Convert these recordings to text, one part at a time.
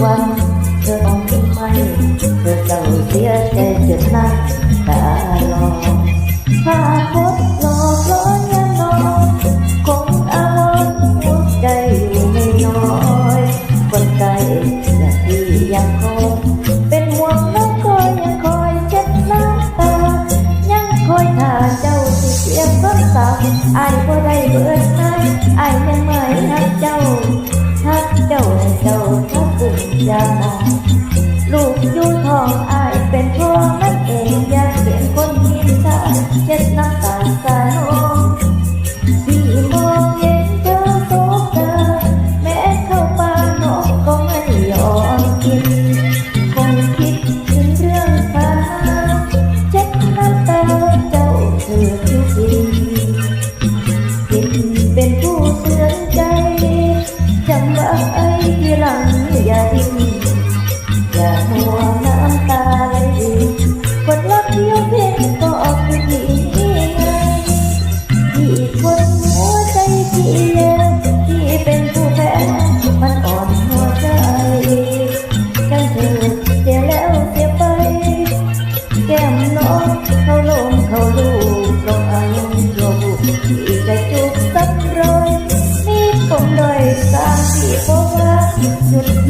quanh thơ mong thương may thơ đầu tía tê việt nam đã lo. Hoa cốt lo gió nhớ lo cũng đã lo ngút đầy mây nói quanh tay là đi giang khôi องอายเป็นพ่อมันเองอยากเปลี่ยนคนที่ตาเจ็ดน้ำตาสาโนพี่มองเห็นเธอตกตาแม้เข้าป่านกก็ไม่ยอมกินคงคิดถึงเรื่องฟ้าเจ็ดน้ำตาเจ้าเธอที่จริงกินเป็นผู้เสื่อมใจจำว่าไอ้ที่หลังอย่าดิ้นอย่าหัว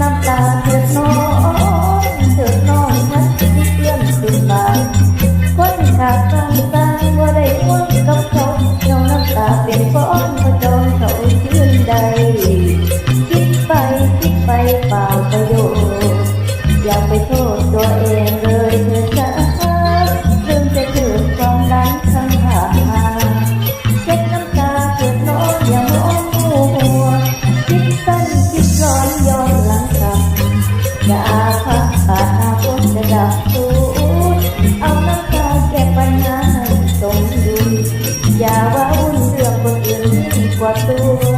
น้ำตาเกิดน้อยเกิดน้อยนักที่เพื่อนตื่นมาคนขาดความตาว่าได้ห่วกับเขาน้องน้ำตาเป็นฟ้อ Oh.